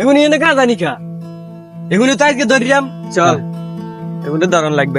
এখন এনে কা জানি কা এখন তো আজকে ধরিলাম। চল। এখন তো দারুণ লাগবে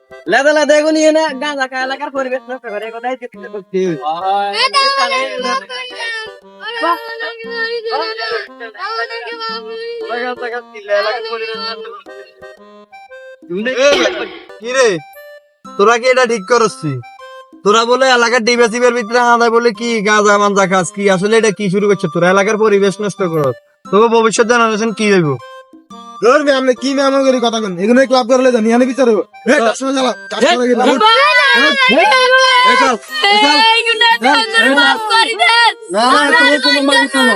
লেদা লেদা এগুলো নিয়ে না, গাঁজা এলাকার পরিবেশ নষ্ট করে কিরে তোরা কি এটা ঠিক করছি? তোরা বলে এলাকার ডিবেসিবের ভিতরে হাঁদায় বলে কি গাঁজা মাঞ্জা খাস, কি? আসলে এটা কি শুরু করছে? তোরা এলাকার পরিবেশ নষ্ট কর তবে ভবিষ্যৎ জেনারেশন কি হইব? ধরবে আপনি কি নাম করে কথা বলেন এগুলো ক্লাব করলে জানি আমি বিচার হব এই কাস্টমার চালা কাস্টমার গেলে না না তুমি কোনো মার দিছো না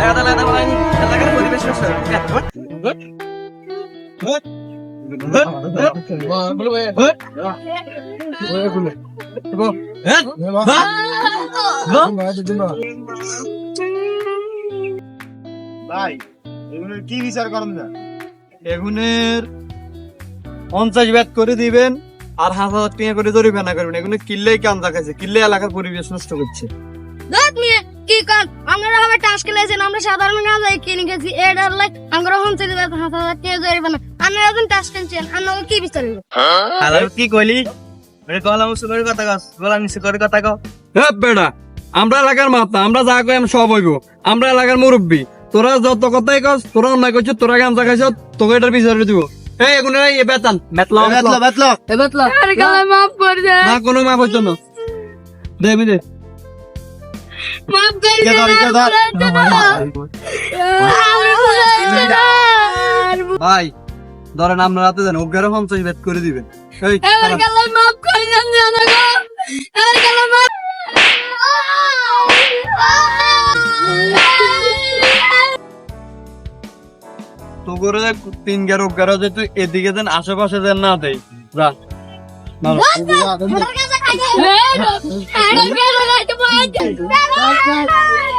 লেদা ভাই এগুলো কি বিচার করেন না? এগুনের পঞ্চাশ ব্যাট করে দিবেন আর হাজার হাজার টাকা করে জরিমানা করবেন। এগুলো কিল্লেই কান্দা খাইছে কিল্লে এলাকার পরিবেশ নষ্ট করছে। কি কর আমরা হবে টাস খেলেছেন আমরা সাধারণ গাঁজা কিনে গেছি এটার লাই আমরা হন চলে যাবে হাত হাজার টাকা জরিবে না আমরা এখন টাস খেলছেন আমরা কি বিচার আর কি কইলি? গলা মুসু করে কথা কস গলা নিচু করে কথা কও। হ্যাঁ বেড়া আমরা এলাকার মাথা আমরা যা কই সব হইব। আমরা এলাকার মুরব্বী তোরা যত কথাই কস তোরা অন্যায় করছিস তোরা গামছা খাইছ তোকে এটার বিচারে দিব। এই এগুলো এই বেতন মেতলা বেতলা বেতলা বেতলা আরে গালে মাফ করে দে। না কোনো মাপ হইতো না। দে দে। মাফ করে। ভাই ধরেন আপনার পঞ্চাশ ব্যাট করে দিবেন। মাফ করে তো করে তিন এদিকে দেন আশেপাশে দেন না দেই। যা। না না। আমার কাছে খাইতে